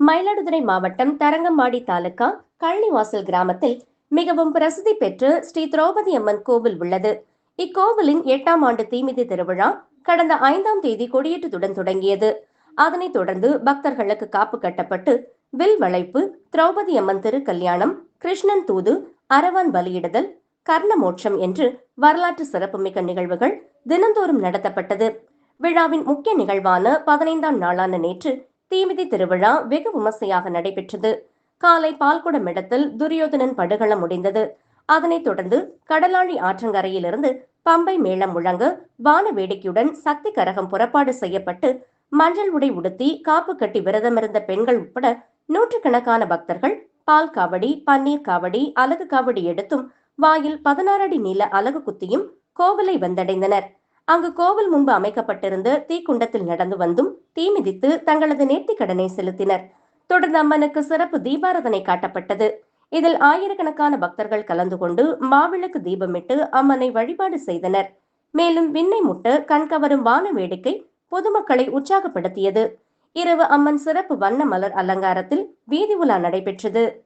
மயிலாடுதுறை மாவட்டம் தரங்கம்பாடி தாலுகா கள்ளிவாசல் கிராமத்தில் மிகவும் பிரசித்தி பெற்று ஸ்ரீ திரௌபதி அம்மன் கோவில் உள்ளது. இக்கோவிலின் எட்டாம் ஆண்டு தீமிதி திருவிழா கடந்த ஐந்தாம் தேதி கொடியேற்றத்துடன் தொடங்கியது. அதனைத் தொடர்ந்து பக்தர்களுக்கு காப்பு கட்டப்பட்டு வில் வளைப்பு திரௌபதி அம்மன் திருக்கல்யாணம் கிருஷ்ணன் தூது அரவான் பலியிடுதல் கர்ணமோட்சம் என்று வரலாற்று சிறப்புமிக்க நிகழ்வுகள் தினந்தோறும் நடத்தப்பட்டது. விழாவின் முக்கிய நிகழ்வான பதினைந்தாம் நாளான நேற்று தீமிதி திருவிழா வெகு விமர்சையாக நடைபெற்றது. காலை பால்குடம் இடத்தில் துரியோதனன் படுகளம் முடிந்தது. அதனைத் தொடர்ந்து கடலாழி ஆற்றங்கரையிலிருந்து பம்பை மேளம் முழங்க வான வேடிக்கையுடன் சக்தி கரகம் புறப்பாடு செய்யப்பட்டு மஞ்சள் உடை உடுத்தி காப்பு கட்டி விரதமிருந்த பெண்கள் உட்பட நூற்றுக்கணக்கான பக்தர்கள் பால் காவடி பன்னீர் காவடி அலகு காவடி எடுத்தும் வாயில் பதினாறு அடி நீள அலகு குத்தியும் கோவிலை வந்தடைந்தனர். அங்கு கோவில் முன்பு அமைக்கப்பட்டிருந்த தீக்குண்டத்தில் நடந்து வந்தும் தீ மிதித்து தங்களது நேர்த்திக் கடனை செலுத்தினர். தொடர்ந்து அம்மனுக்கு சிறப்பு தீபாரதனை காட்டப்பட்டது. இதில் ஆயிரக்கணக்கான பக்தர்கள் கலந்து கொண்டு மாவிளக்கு தீபமிட்டு அம்மனை வழிபாடு செய்தனர். மேலும் விண்ணை முட்ட கண்கவரும் வான வேடிக்கை பொதுமக்களை உற்சாகப்படுத்தியது. இரவு அம்மன் சிறப்பு வண்ண மலர் அலங்காரத்தில் வீதி உலா நடைபெற்றது.